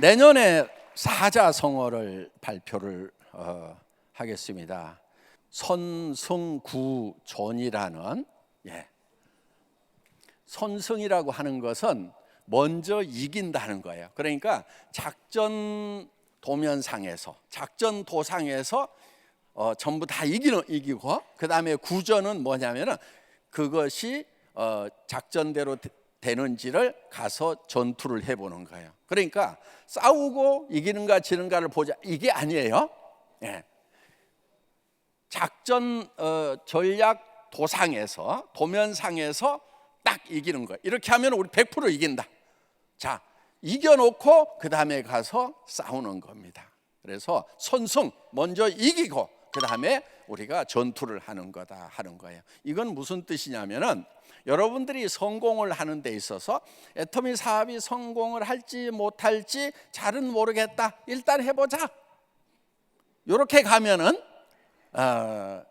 내년에 사자성어를 발표를 어, 하겠습니다. 선승구존이라는 예. 선승이라고 하는 것은 먼저 이긴다는 거예요. 그러니까 작전 도면상에서 작전 도상에서 어, 전부 다 이기는 이기고 그 다음에 구전은 뭐냐면은 그것이 어, 작전대로 되- 되는지를 가서 전투를 해보는 거예요. 그러니까 싸우고 이기는가 지는가를 보자 이게 아니에요. 예. 작전 어, 전략 도상에서 도면상에서 딱 이기는 거예요. 이렇게 하면 우리 100% 이긴다. 자, 이겨놓고 그 다음에 가서 싸우는 겁니다. 그래서 선승 먼저 이기고 그 다음에 우리가 전투를 하는 거다 하는 거예요. 이건 무슨 뜻이냐면은 여러분들이 성공을 하는 데 있어서 애터미 사업이 성공을 할지 못할지 잘은 모르겠다. 일단 해보자. 이렇게 가면은 어,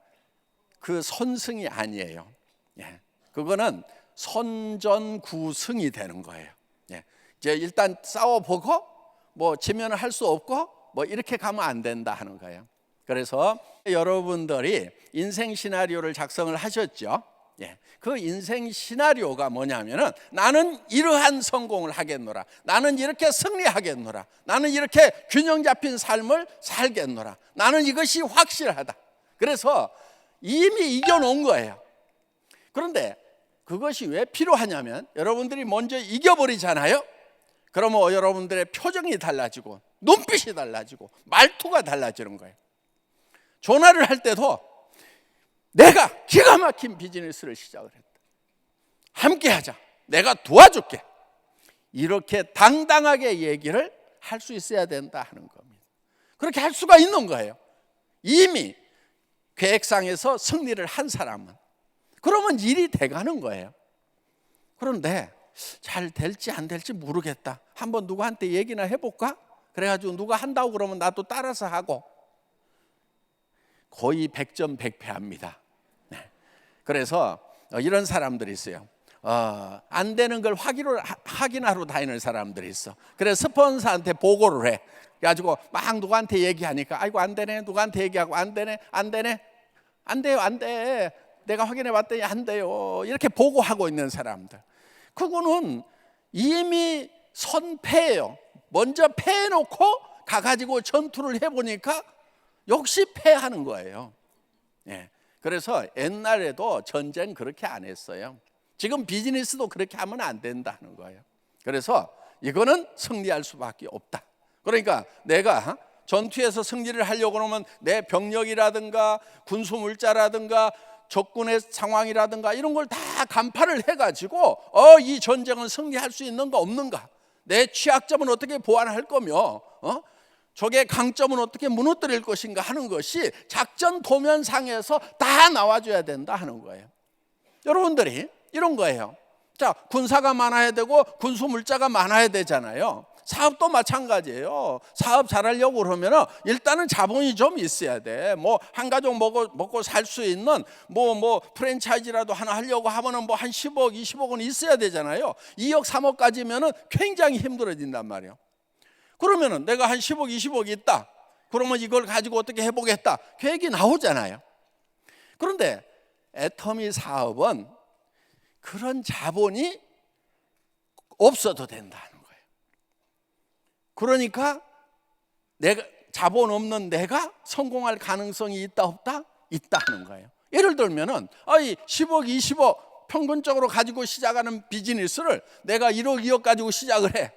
그 선승이 아니에요. 예. 그거는 선전구승이 되는 거예요. 예. 이제 일단 싸워보고 뭐 지면 할수 없고 뭐 이렇게 가면 안 된다 하는 거예요. 그래서 여러분들이 인생 시나리오를 작성을 하셨죠. 예. 그 인생 시나리오가 뭐냐면은 나는 이러한 성공을 하겠노라. 나는 이렇게 승리하겠노라. 나는 이렇게 균형 잡힌 삶을 살겠노라. 나는 이것이 확실하다. 그래서 이미 이겨놓은 거예요. 그런데 그것이 왜 필요하냐면 여러분들이 먼저 이겨버리잖아요. 그러면 여러분들의 표정이 달라지고 눈빛이 달라지고 말투가 달라지는 거예요. 전화를 할 때도 내가 기가 막힌 비즈니스를 시작을 했다. 함께 하자. 내가 도와줄게. 이렇게 당당하게 얘기를 할 수 있어야 된다 하는 겁니다. 그렇게 할 수가 있는 거예요. 이미 계획상에서 승리를 한 사람은 그러면 일이 돼가는 거예요. 그런데 잘 될지 안 될지 모르겠다. 한번 누구한테 얘기나 해볼까? 그래가지고 누가 한다고 그러면 나도 따라서 하고 거의 100점 100패합니다. 네. 그래서 어, 이런 사람들이 있어요. 어, 안 되는 걸 확인을, 하- 확인하러 다니는 사람들이 있어. 그래서 스폰서한테 보고를 해. 그래가지고 막 누구한테 얘기하니까 아이고 안 되네. 누구한테 얘기하고 안 되네. 안 되네. 안 돼요. 안 돼. 내가 확인해 봤더니 안 돼요. 이렇게 보고하고 있는 사람들. 그거는 이미 선패예요. 먼저 패해놓고 가가지고 전투를 해보니까 역시 패하는 거예요. 예. 그래서 옛날에도 전쟁 그렇게 안 했어요. 지금 비즈니스도 그렇게 하면 안 된다는 거예요. 그래서 이거는 승리할 수밖에 없다. 그러니까 내가 전투에서 승리를 하려고 그러면 내 병력이라든가 군수 물자라든가 적군의 상황이라든가 이런 걸 다 간파를 해가지고 어 이 전쟁은 승리할 수 있는가 없는가 내 취약점은 어떻게 보완할 거며 어 적의 강점은 어떻게 무너뜨릴 것인가 하는 것이 작전 도면상에서 다 나와줘야 된다 하는 거예요. 여러분들이 이런 거예요. 자, 군사가 많아야 되고 군수 물자가 많아야 되잖아요. 사업도 마찬가지예요. 사업 잘하려고 그러면 일단은 자본이 좀 있어야 돼. 뭐 한 가족 먹고 먹고 살 수 있는 뭐뭐 프랜차이즈라도 하나 하려고 하면은 뭐 한 10억, 20억은 있어야 되잖아요. 2억, 3억까지면은 굉장히 힘들어진단 말이에요. 그러면은 내가 한 10억, 20억 있다. 그러면 이걸 가지고 어떻게 해보겠다. 계획이 나오잖아요. 그런데 애터미 사업은 그런 자본이 없어도 된다는 거예요. 그러니까 내가 자본 없는 내가 성공할 가능성이 있다 없다? 있다는 거예요. 예를 들면은 아이 10억, 20억 평균적으로 가지고 시작하는 비즈니스를 내가 1억, 2억 가지고 시작을 해.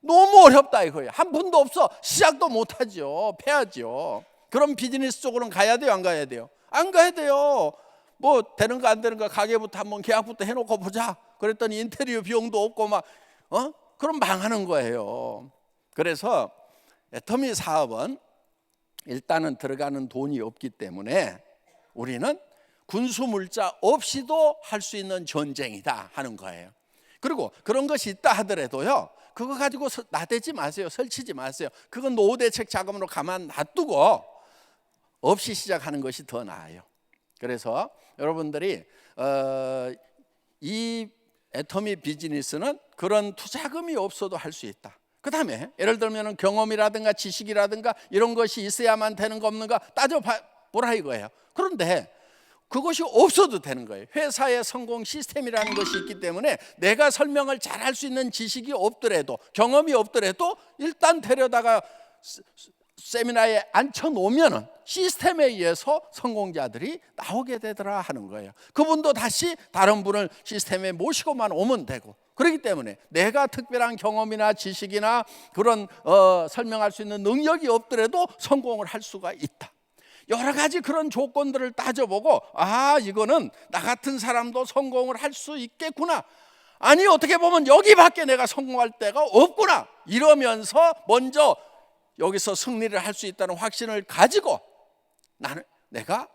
너무 어렵다 이거예요. 한 푼도 없어. 시작도 못 하죠. 패하죠. 그럼 비즈니스 쪽으로는 가야 돼요, 안 가야 돼요? 안 가야 돼요. 뭐 되는가 안 되는가 가게부터 한번 계약부터 해 놓고 보자. 그랬더니 인테리어 비용도 없고 막 어? 그럼 망하는 거예요. 그래서 애터미 사업은 일단은 들어가는 돈이 없기 때문에 우리는 군수 물자 없이도 할 수 있는 전쟁이다 하는 거예요. 그리고 그런 것이 있다 하더라도요. 그거 가지고 서- 나대지 마세요. 설치지 마세요. 그건 노후 대책 자금으로 가만 놔두고 없이 시작하는 것이 더 나아요. 그래서 여러분들이 어, 이 애터미 비즈니스는 그런 투자금이 없어도 할 수 있다. 그 다음에 예를 들면 경험이라든가 지식이라든가 이런 것이 있어야만 되는 거 없는가 따져보라 이거예요. 그런데 그것이 없어도 되는 거예요. 회사의 성공 시스템이라는 것이 있기 때문에 내가 설명을 잘할 수 있는 지식이 없더라도 경험이 없더라도 일단 데려다가 세- 세미나에 앉혀 놓으면은 시스템에 의해서 성공자들이 나오게 되더라 하는 거예요. 그분도 다시 다른 분을 시스템에 모시고만 오면 되고 그렇기 때문에 내가 특별한 경험이나 지식이나 그런 어, 설명할 수 있는 능력이 없더라도 성공을 할 수가 있다. 여러 가지 그런 조건들을 따져보고 아 이거는 나 같은 사람도 성공을 할 수 있겠구나. 아니 어떻게 보면 여기밖에 내가 성공할 데가 없구나. 이러면서 먼저 여기서 승리를 할 수 있다는 확신을 가지고 나는 내가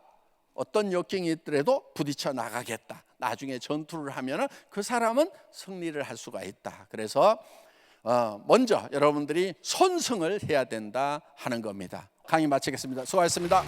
어떤 역경이 있더라도 부딪혀 나가겠다. 나중에 전투를 하면은 그 사람은 승리를 할 수가 있다. 그래서 어, 먼저 여러분들이 손승을 해야 된다 하는 겁니다. 강의 마치겠습니다. 수고하셨습니다.